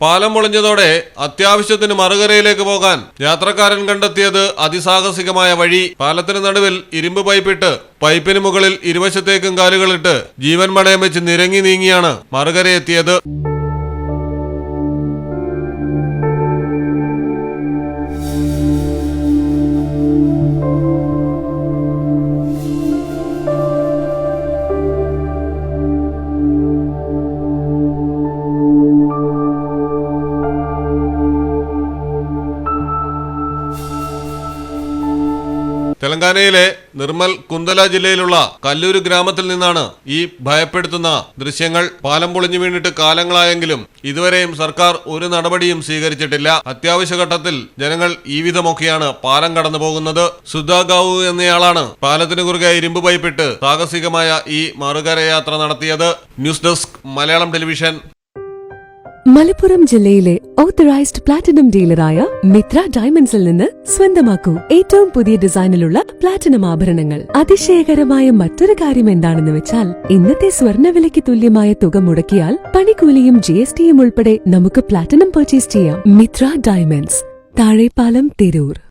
പാലം പൊളിഞ്ഞതോടെ അത്യാവശ്യത്തിന് മറുകരയിലേക്ക് പോകാൻ യാത്രക്കാരൻ കണ്ടെത്തിയത് അതിസാഹസികമായ വഴി. പാലത്തിന് നടുവിൽ ഇരുമ്പ് പൈപ്പിട്ട് പൈപ്പിന് മുകളിൽ ഇരുവശത്തേക്കും കാലുകളിട്ട് ജീവൻ മടയം വെച്ച് നിരങ്ങി നീങ്ങിയാണ് മറുകരയെത്തിയത്. തെലങ്കാനയിലെ നിർമ്മൽ കുന്തല ജില്ലയിലുള്ള കല്ലൂര് ഗ്രാമത്തിൽ നിന്നാണ് ഈ ഭയപ്പെടുത്തുന്ന ദൃശ്യങ്ങൾ പാലം പൊളിഞ്ഞു വീണിട്ട് കാലങ്ങളായെങ്കിലും ഇതുവരെയും സർക്കാർ ഒരു നടപടിയും സ്വീകരിച്ചിട്ടില്ല. അത്യാവശ്യ ഘട്ടത്തിൽ ജനങ്ങൾ ഈ വിധമൊക്കെയാണ് പാലം കടന്നു പോകുന്നത്. സുധാഗാവു എന്നയാളാണ് പാലത്തിന് കുറുകെ ഇരുമ്പ് പൈപ്പിട്ട് സാഹസികമായ ഈ മറുകരയാത്ര നടത്തിയത്. News desk Malayalam television. Malappuram ജില്ലയിലെ ഓത്തറൈസ്ഡ് പ്ലാറ്റിനം ഡീലറായ മിത്ര ഡയമണ്ട്സിൽ നിന്ന് സ്വന്തമാക്കൂ. ഏറ്റവും പുതിയ ഡിസൈനിലുള്ള പ്ലാറ്റിനം ആഭരണങ്ങൾ. അതിശയകരമായ മറ്റൊരു കാര്യം എന്താണെന്ന് വെച്ചാൽ ഇന്നത്തെ സ്വർണവിലയ്ക്ക് തുല്യമായ തുക മുടക്കിയാൽ പണിക്കൂലിയും ജി എസ് ടിയും ഉൾപ്പെടെ നമുക്ക് പ്ലാറ്റിനം പർച്ചേസ് ചെയ്യാം. മിത്ര ഡയമണ്ട്സ് താഴെപ്പാലം തിരൂർ.